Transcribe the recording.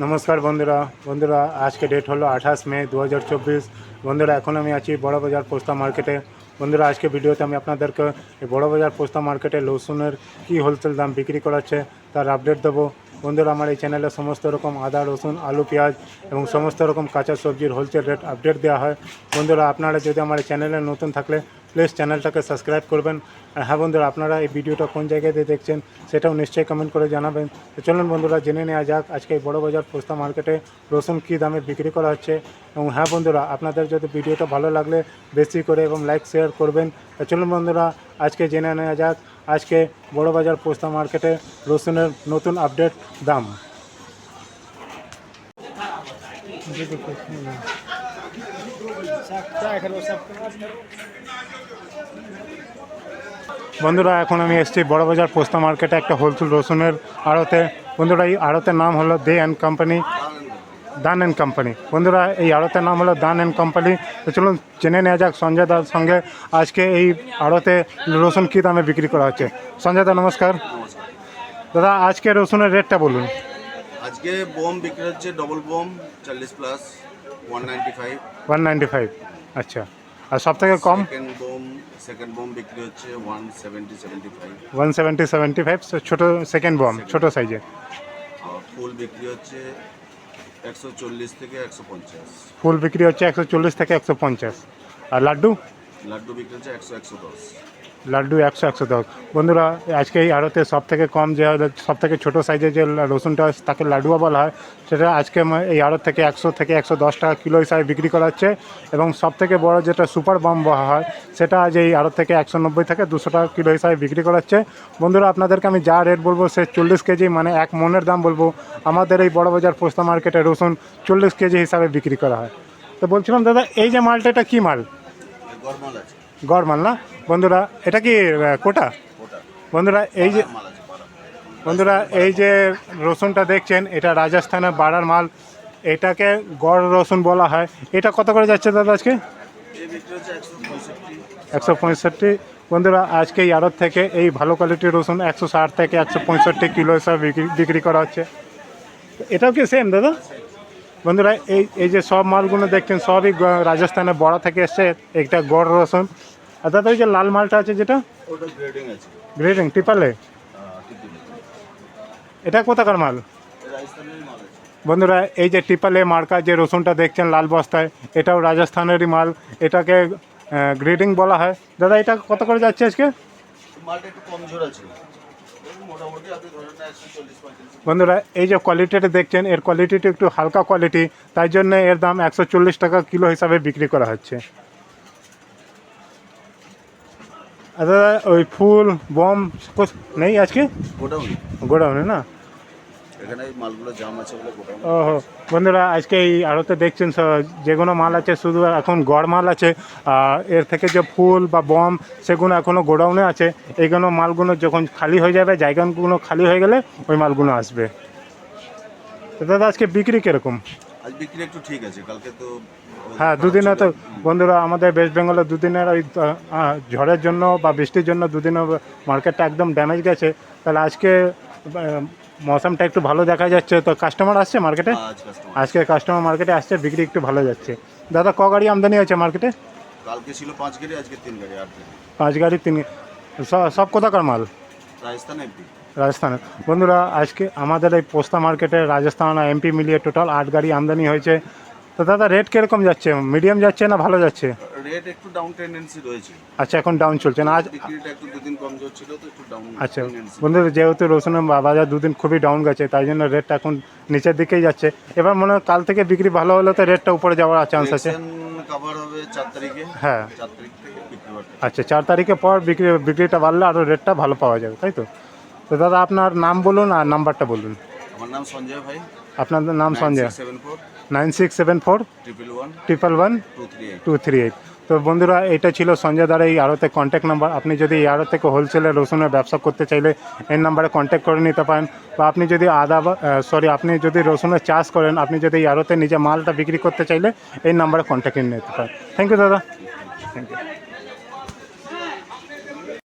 নমস্কার বন্ধুরা। বন্ধুরা, আজকে ডেট হলো আঠাশ মে দু হাজার চব্বিশ। বন্ধুরা, এখন আমি আছি বড় বাজার পোস্তা মার্কেটে বন্ধুরা, আজকে ভিডিওতে আমি আপনাদেরকে এই বড় বাজার পোস্তা মার্কেটে রসুনের কী হোলসেল দাম বিক্রি করাচ্ছে তার আপডেট দেবো। বন্ধুরা, আমার এই চ্যানেলে সমস্ত রকম আদা, রসুন, আলু, পেঁয়াজ এবং সমস্ত রকম কাঁচা সবজির হোলসেল রেট আপডেট দেওয়া হয়। বন্ধুরা, আপনারা যদি আমার চ্যানেলে নতুন থাকলে প্লিজ চ্যানেলটাকে সাবস্ক্রাইব করবেন। আর হ্যাঁ বন্ধুরা, আপনারা এই ভিডিওটা কোন জায়গায় দিয়ে দেখছেন সেটাও নিশ্চয়ই কমেন্ট করে জানাবেন। তো চলুন বন্ধুরা, জেনে নেওয়া যাক, আজকে বড় বাজার পোস্তা মার্কেটে রসুন কী দামে বিক্রি করা হচ্ছে। এবং হ্যাঁ বন্ধুরা, আপনাদের যদি ভিডিওটা ভালো লাগলে বেশি করে এবং লাইক শেয়ার করবেন। তো চলুন বন্ধুরা, আজকে জেনে নেওয়া যাক, আজকে বড় বাজার পোস্তা মার্কেটে রসুনের নতুন আপডেট দাম। বন্ধুরা এখন আমি এসেছি বড়বাজার পোস্তা মার্কেটে একটা হোলসেল রসুনের আড়তে। বন্ধুরা এই আড়তের নাম হলো De and company Dan and company. বন্ধুরা এই আড়তের নাম হলো দান অ্যান্ড কোম্পানি। তো চলুন জেনে নেওয়া যাক সঞ্জয় দার সঙ্গে আজকে এই আড়তে রসুন কী দামে বিক্রি করা হচ্ছে। সঞ্জয় দা নমস্কার। দাদা আজকে রসুনের রেটটা বলুন। আজকে বোম বিক্রি হচ্ছে ডবল বোম চল্লিশ plus one ninety five one ninety five আচ্ছা। আর সব থেকে কম? সেকেন্ড বোম সেকেন্ড বোম বিক্রি হচ্ছে one seventy seventy five one seventy seventy five ছোটো সেকেন্ড বম ছোটো সাইজে ফুল বিক্রি হচ্ছে একশো চল্লিশ থেকে একশো পঞ্চাশ। ফুল বিক্রি হচ্ছে একশো চল্লিশ থেকে একশো পঞ্চাশ। আর লাড্ডু? লাড্ডু বিক্রি হচ্ছে একশো একশো দশ। লাড্ডু একশো একশো দশ বন্ধুরা, আজকে এই আড়তে সব থেকে কম যে সব থেকে ছোটো সাইজের যে রসুনটা তাকে লাড্ডুয়া বলা হয়, সেটা আজকে এই আড়ত থেকে একশো থেকে একশো দশ টাকা কিলো হিসাবে বিক্রি করা হচ্ছে। এবং সব থেকে বড় যেটা সুপার বাম বলা হয়, সেটা আজ এই আড়ত থেকে একশো নব্বই থেকে দুশো টাকা কিলো হিসাবে বিক্রি করা হচ্ছে। বন্ধুরা, আপনাদেরকে আমি যা রেট বলব, সে চল্লিশ কেজি মানে এক মনের দাম বলব, আমাদের এই বড় বাজার পোস্তা মার্কেটে রসুন চল্লিশ কেজি হিসাবে বিক্রি করা হয়। তো বলছিলাম, দাদা, এই যে মালটা, এটা কী মাল আছে। গড় মাল না? বন্ধুরা এটা কি কোটা? বন্ধুরা এই যে বন্ধুরা এই যে রসুনটা দেখছেন এটা রাজস্থানের বাড়ার মাল। এটাকে গড় রসুন বলা হয়। এটা কত করে যাচ্ছে দাদা আজকে? একশো পঁয়ষট্টি। বন্ধুরা আজকে আড়ত থেকে এই ভালো কোয়ালিটির রসুন একশো ষাট থেকে একশো পঁয়ষট্টি কিলো হিসাবে বিক্রি বিক্রি করা হচ্ছে। এটাও কি সেম দাদা? বন্ধুরা এই এই যে সব মালগুলো দেখছেন সবই রাজস্থানের বড়া থেকে এসছে। একটা গড় রসুন। আর দাদা ওই যে লাল মালটা আছে যেটা? গ্রেডিং টিপালে? টিকিট আছে। এটা কোথাকার মাল? বন্ধুরা এই যে টিপালে মার্কা যে রসুনটা দেখছেন লাল বস্তায় এটাও রাজস্থানেরই মাল। এটাকে গ্রেডিং বলা হয়। দাদা এটা কত করে যাচ্ছে আজকে? মালটা একটু কমজোর আছে। বন্ধুরা এই যে কোয়ালিটিটা দেখছেন এর কোয়ালিটিটা একটু হালকা কোয়ালিটি তাই জন্য এর দাম একশো চল্লিশ টাকা কিলো হিসাবে বিক্রি করা হচ্ছে। আচ্ছা দাদা ওই ফুল বম নেই আজকে? গোডাউন। গোডাউনে না? এখানে এই মালগুলো জাম আছে বলে গোডাউন ওহো বন্ধুরা আজকে এই আড়তে দেখছেন যে কোনো মাল আছে শুধু এখন গড় মাল আছে আর এর থেকে যে ফুল বা বম সেগুলো এখনও গোডাউনে আছে। এইগুলো মালগুলো যখন খালি হয়ে যাবে জায়গাগুলো খালি হয়ে গেলে ওই মালগুলো আসবে। দাদা আজকে বিক্রি কীরকম? আজ বিক্রি একটু ঠিক আছে কালকে তো হ্যাঁ দুদিনে তো বন্ধুরা আমাদের ওয়েস্ট বেঙ্গলে দুদিনের ওই ঝড়ের জন্য বা বৃষ্টির জন্য দুদিনের মার্কেটটা একদম ড্যামেজ গেছে। তাহলে আজকে মৌসামটা একটু ভালো দেখা যাচ্ছে। তো কাস্টমার আসছে মার্কেটে আজকে কাস্টমার মার্কেটে আসছে বিক্রি একটু ভালো যাচ্ছে। দাদা ক গাড়ি আমদানি হয়েছে মার্কেটে কালকে ছিল পাঁচ গাড়ি আজকে তিন গাড়ি আট গাড়ি। পাঁচ গাড়ি তিন সব কোথাকার মাল? রাজস্থান এমপি। রাজস্থানে বন্ধুরা আজকে আমাদের এই পোস্তা মার্কেটে রাজস্থান আর এমপি মিলিয়ে টোটাল আট গাড়ি আমদানি হয়েছে। তো দাদা রেট কীরকম যাচ্ছে? মিডিয়াম যাচ্ছে না ভালো যাচ্ছে? রেট একটু ডাউন টেন্ডেন্সি রয়েছে। আচ্ছা এখন ডাউন চলছে না। আজ বিক্রিটা একটু দুদিন কমজোর ছিল তো একটু ডাউন আচ্ছা বন্ধুরা যেহেতু রসুনের বাজার দুদিন খুবই ডাউন গেছে তাই জন্য রেটটা এখন নিচের দিকেই যাচ্ছে। এবার মনে হয় কাল থেকে বিক্রি ভালো হলে তো রেটটা উপরে যাওয়ার চান্স আছে। কভার হবে চার তারিখে। হ্যাঁ। চার তারিখ থেকে বিক্রি আচ্ছা চার তারিখে পর বিক্রি বিক্রিটা বাড়লে আরও রেটটা ভালো পাওয়া যাবে তাই তো? তো দাদা আপনার নাম বলুন আর নাম্বারটা বলুন। আমার নাম সঞ্জয় ভাই। আপনার নাম Sanjay. Nine six seven four triple one two three eight two three eight তো বন্ধুরা এটা ছিল সঞ্জয় দার এই আড়তে কন্ট্যাক্ট নাম্বার আপনি যদি এই আড়ত থেকে হোলসেলে রসুনের ব্যবসা করতে চাইলে এই নাম্বারে কন্ট্যাক্ট করে নিতে পারেন। বা আপনি যদি আদা সরি আপনি যদি রসুনের চাষ করেন আপনি যদি এই আড়তে নিজে মালটা বিক্রি করতে চাইলে এই নাম্বারে কন্ট্যাক্ট নিতে পারেন। থ্যাংক ইউ দাদা। Thank you